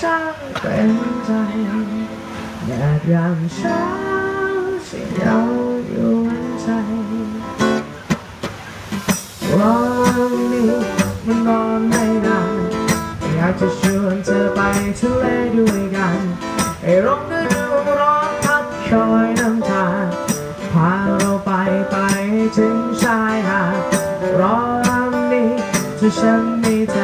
ช่างเป็นใจแดดยามเช้าสีเยาอยู่หัวใจวันนี้มันนอนไม่นานอยากจะชวนเธอไปทะเลด้วยกันให้ร่มฤดูร้อนพัดคอยน้ำตาพาเราไปไปถึงชายหาดร้อนนี้ถ้าฉันมีเธอ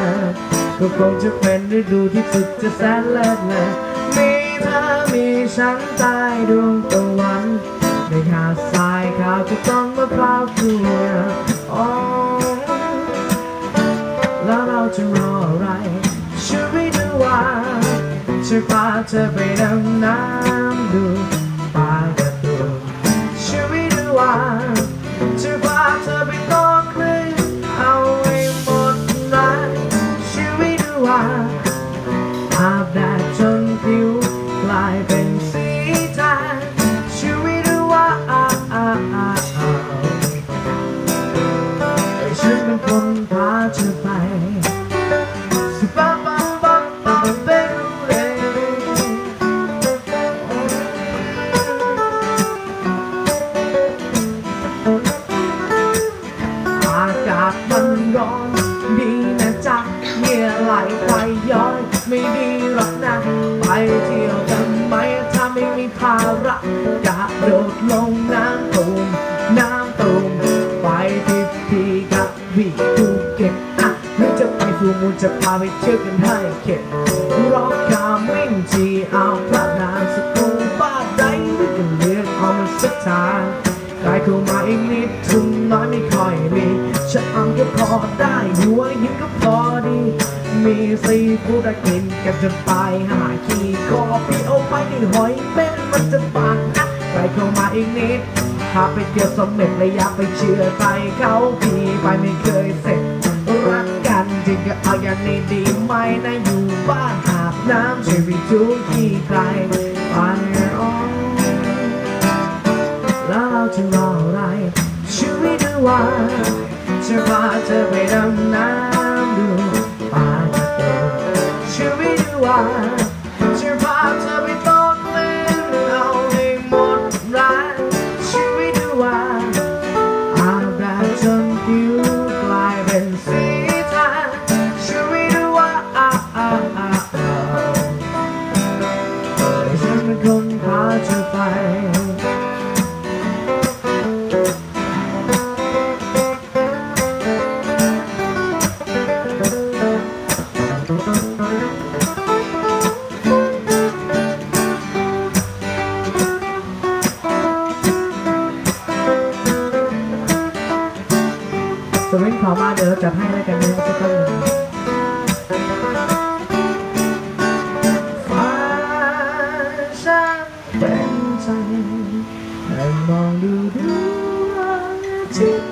ก็คงจะเป็นฤดูที่สุดจะแสนเลิศเลยมีเธอมีฉันใต้ดวงตะวันในหาดทรายขาวจะต้องมะพร้าวเกลืออ๋อแล้วเราจะรออะไรชีวิตวันจะพาเธอไปดำน้ำดูปลากระตูนชีวิตวัน วิตวันอาบแดดจนผิวกลายเป็นสีแทนชีวิตว่าให้ฉันเป็นคนพาเธอไปสิบาบาบาบาเบรูเรอากาศมันร้อน ดีนะจ๊ะเหงื่อไหลไปย้อย ไม่ดีหรอกนะ ไปเที่ยวกันไหมถ้าไม่มีภาระกระโดดลงน้ำตูมน้ำตูมไปที่พีกับวีภูเก็ตอะหรือจะไปฟูมูลจะพาไปเที่ยวกันให้เข็ดรอกคามิ่งจีเอาพระ กล้เข้ามาอีกนิดทุนน้อยไม่ค่อยมีชะอำก็พอได้หัวหินก็พอดี มีซีฟู้ดกินกันจนตายหาขี้คอพี่เอาไปในหอยเป็นมันจะปากนะกล้เข้ามาอีกนิดพาไปเที่ยวสมเด็จเลยอยากไปเชื่อใจเขาพี่ไปไม่เคยเสร็จรักกันจริงก็เอาอย่างนี้ดีไหมนะอยู่บ้านอาบน้ำช่วยวิจูขี้ใครไปร้ จะพาเธอไปดำน้ำดูป่าตะโกชีวิตวันางเป็นใจ